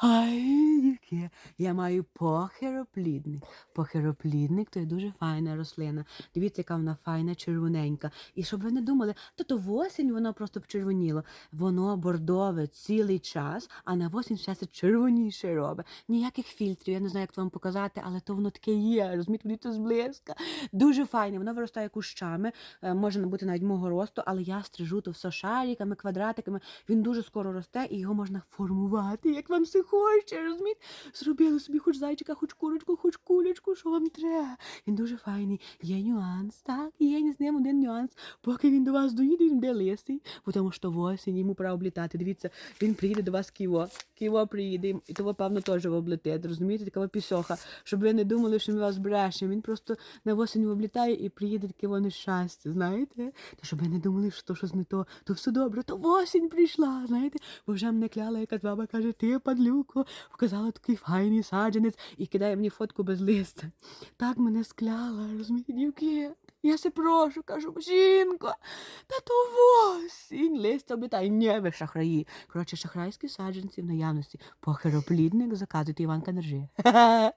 Ай, дівки, я маю похероплідник. Похероплідник то є дуже файна рослина. Дивіться, яка вона файна, червоненька. І щоб ви не думали, то то в осінь воно просто почервоніло. Воно бордове цілий час, а на осінь все це червоніше робить. Ніяких фільтрів, я не знаю, як то вам показати, але то воно таке є. Розумієте, дивіться зблизька. Дуже файне. Воно виростає кущами, е, може бути навіть мого росту, але я стрижу то все шариками, квадратиками. Він дуже скоро росте і його можна формувати, як вам все хоче. Розумієте? Зробили собі хоч зайчика, хоч курочку, хоч кулечку, що вам треба. Він дуже файний. Є нюанс, так, є з ним один нюанс. Поки він до вас доїде, він буде лисий, бо тому що в осінь йому пора облітати. Дивіться, він приїде до вас ківо. Ківо приїде, і того, певно, теж облетить. Розумієте, така пісоха, щоб ви не думали, що ми вас брешемо. Він просто на осінь облітає і приїде таке воно щастя, знаєте? То щоб ви не думали, що то щось не то, то все добре, то осінь прийшла, знаєте? Бо вже мене кляла якась баба каже, ти, падлюко, вказала такий файний саджанець і кидає мені фотку без листа. Так мене скляла, розумієте, дівки. Я се прошу, кажу, жінко, та то восінь, листя облітає. Ні, ви шахраї. Коротше, шахрайські саджанці в наявності. Похероплідник заказуйте Іван Нержи.